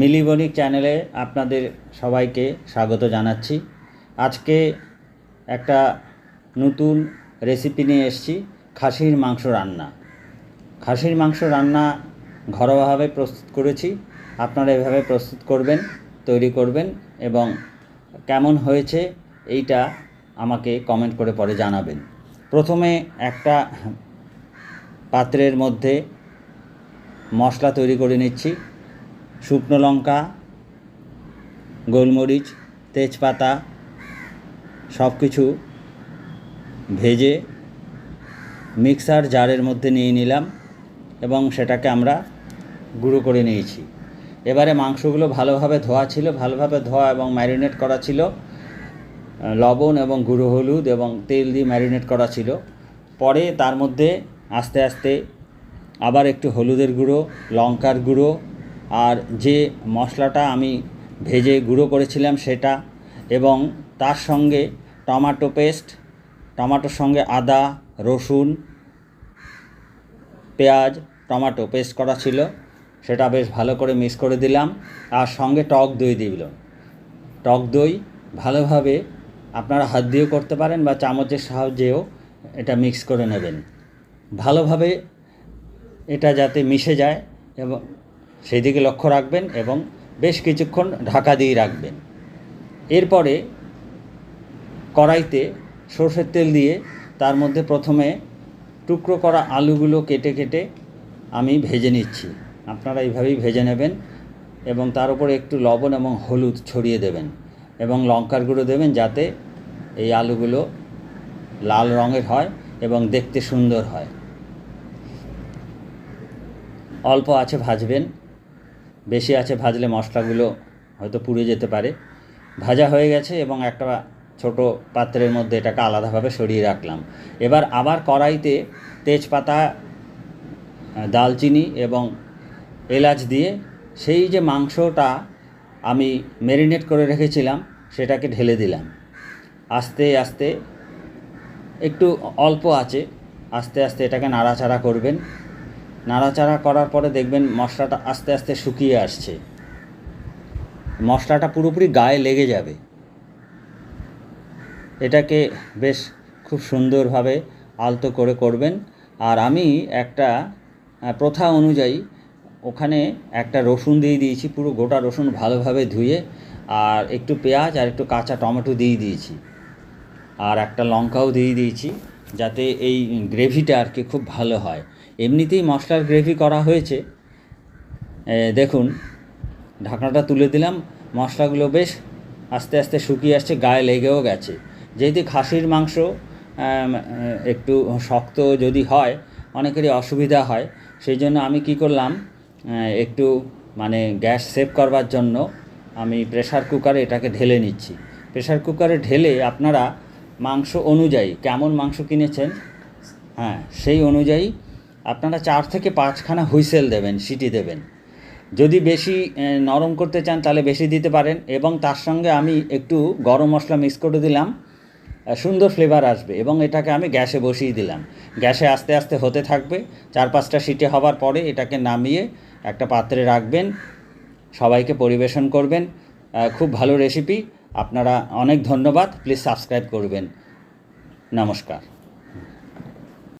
মিলিবণিক চ্যানেলে আপনাদের সবাইকে স্বাগত জানাচ্ছি। আজকে একটা নতুন রেসিপি নিয়ে এসেছি, খাসির মাংস রান্না। খাসির মাংস রান্না ঘরোয়াভাবে প্রস্তুত করেছি, আপনারা এভাবে প্রস্তুত করবেন, তৈরি করবেন এবং কেমন হয়েছে এইটা আমাকে কমেন্ট করে পরে জানাবেন। প্রথমে একটা পাত্রের মধ্যে মশলা তৈরি করে নিচ্ছি। শুকনো লঙ্কা, গোলমরিচ, তেজপাতা সব কিছু ভেজে মিক্সার জারের মধ্যে নিয়ে নিলাম এবং সেটাকে আমরা গুঁড়ো করে নিয়েছি। এবারে মাংসগুলো ভালোভাবে ধোয়া ছিল, ভালোভাবে ধোয়া এবং ম্যারিনেট করা ছিল। লবণ এবং গুঁড়ো হলুদ এবং তেল দিয়ে ম্যারিনেট করা ছিল। পরে তার মধ্যে আস্তে আস্তে আবার একটু হলুদের গুঁড়ো, লঙ্কার গুঁড়ো আর যে মশলাটা আমি ভেজে গুঁড়ো করেছিলাম সেটা এবং তার সঙ্গে টমাটো পেস্ট, টমাটোর সঙ্গে আদা, রসুন, পেঁয়াজ, টমাটো পেস্ট করা ছিল, সেটা বেশ ভালো করে মিক্স করে দিলাম আর সঙ্গে টক দই দিল টক দই ভালোভাবে আপনারা হাত দিয়েও করতে পারেন বা চামচের সাহায্যেও এটা মিক্স করে নেবেন। ভালোভাবে এটা যাতে মিশে যায় এবং সেই দিকে লক্ষ্য রাখবেন এবং বেশ কিছুক্ষণ ঢাকা দিয়ে রাখবেন। এরপরে কড়াইতে সর্ষের তেল দিয়ে তার মধ্যে প্রথমে টুকরো করা আলুগুলো কেটে কেটে আমি ভেজে নিচ্ছি। আপনারা এইভাবেই ভেজে নেবেন এবং তার উপরে একটু লবণ এবং হলুদ ছড়িয়ে দেবেন এবং লঙ্কার গুঁড়ো দেবেন যাতে এই আলুগুলো লাল রঙের হয় এবং দেখতে সুন্দর হয়। অল্প আছে ভাজবেন। বেশি আছে ভাজলে মশলাগুলো হয়তো পুড়ে যেতে পারে। ভাজা হয়ে গেছে এবং একটা ছোট পাত্রের মধ্যে এটাকে আলাদাভাবে সরিয়ে রাখলাম। এবার আবার কড়াইতে তেজপাতা দালচিনি এবং এলাচ দিয়ে সেই যে মাংসটা আমি ম্যারিনেট করে রেখেছিলাম, সেটাকে ঢেলে দিলাম। আস্তে আস্তে, একটু অল্প আছে, আস্তে আস্তে এটাকে নাড়াচাড়া করবেন। নাড়াচাড়া করার পরে দেখবেন মশলাটা আস্তে আস্তে শুকিয়ে আসছে। মশলাটা পুরোপুরি গায়ে লেগে যাবে। এটাকে বেশ খুব সুন্দরভাবে আলতো করে করবেন। আর আমি একটা প্রথা অনুযায়ী ওখানে একটা রসুন দিয়ে দিয়েছি, পুরো গোটা রসুন ভালোভাবে ধুয়ে, আর একটু পেঁয়াজ আর একটু কাঁচা টমেটো দিয়ে দিয়েছি। আর একটা লঙ্কাও দিয়ে দিয়েছি। যাতে এই গ্রেভিটা আর কি খুব ভালো হয়। এমনিতেই মশলার গ্রেভি করা হয়েছে। দেখুন, ঢাকনাটা তুলে দিলাম, মশলাগুলো বেশ আস্তে আস্তে শুকিয়ে আসছে, গায়ে লেগেও গেছে। যেহেতু খাসির মাংস একটু শক্ত যদি হয়, অনেকেরই অসুবিধা হয়। সেই জন্য আমি কি করলাম একটু মানে গ্যাস সেভ করবার জন্য আমি প্রেশার কুকারে এটাকে ঢেলে নিচ্ছি। প্রেশার কুকারে ঢেলে আপনারা মাংস অনুযায়ী, কেমন মাংস কিনেছেন? হ্যাঁ সেই অনুযায়ী আপনারা চার থেকে পাঁচখানা হুইসেল দেবেন, সিটি দেবেন। যদি বেশি নরম করতে চান তাহলে বেশি দিতে পারেন এবং তার সঙ্গে আমি একটু গরম মশলা মিক্স করে দিলাম সুন্দর ফ্লেভার আসবে এবং এটাকে আমি গ্যাসে বসিয়ে দিলাম। গ্যাসে আস্তে আস্তে হতে থাকবে, চার পাঁচটা সিটি হওয়ার পরে এটাকে নামিয়ে একটা পাত্রে রাখবেন, সবাইকে পরিবেশন করবেন খুব ভালো রেসিপি আপনারা অনেক ধন্যবাদ। প্লিজ সাবস্ক্রাইব করবেন। নমস্কার।